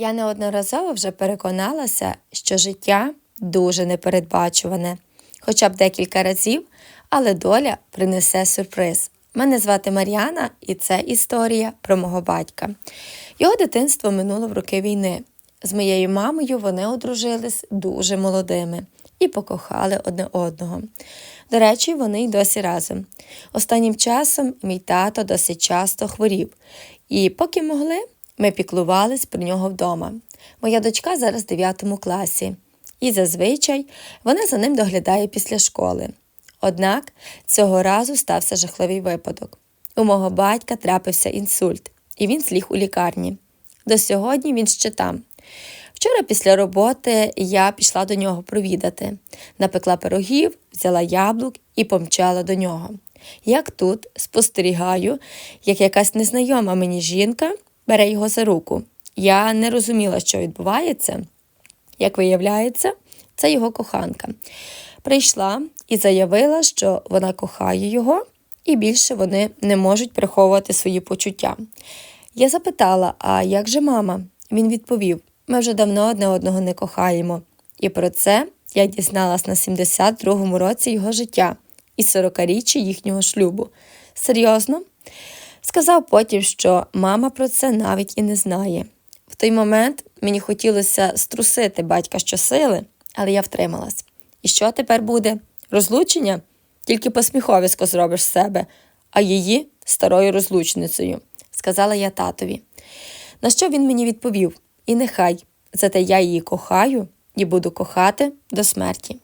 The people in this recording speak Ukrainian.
Я неодноразово вже переконалася, що життя дуже непередбачуване, хоча б декілька разів, але доля принесе сюрприз. Мене звати Мар'яна, і це історія про мого батька. Його дитинство минуло в роки війни. З моєю мамою вони одружились дуже молодими і покохали одне одного. До речі, вони й досі разом. Останнім часом мій тато досить часто хворів, і поки могли, ми піклувались про нього вдома. Моя дочка зараз в 9 класі, і зазвичай вона за ним доглядає після школи. Однак цього разу стався жахливий випадок. У мого батька трапився інсульт, і він зліг у лікарні. До сьогодні він ще там. Вчора після роботи я пішла до нього провідати, напекла пирогів, взяла яблук і помчала до нього. Як тут спостерігаю, як якась незнайома мені жінка бере його за руку. Я не розуміла, що відбувається. Як виявляється, це його коханка. Прийшла і заявила, що вона кохає його, і більше вони не можуть приховувати свої почуття. Я запитала, а як же мама? Він відповів: ми вже давно одне одного не кохаємо. І про це я дізналась на 72-му році його життя і 40-річчя їхнього шлюбу. Серйозно? Сказав потім, що мама про це навіть і не знає. В той момент мені хотілося струсити батька щосили, але я втрималась. І що тепер буде? Розлучення? Тільки посміховисько зробиш з себе, а її старою розлучницею, сказала я татові. На що він мені відповів: І нехай, зате я її кохаю і буду кохати до смерті.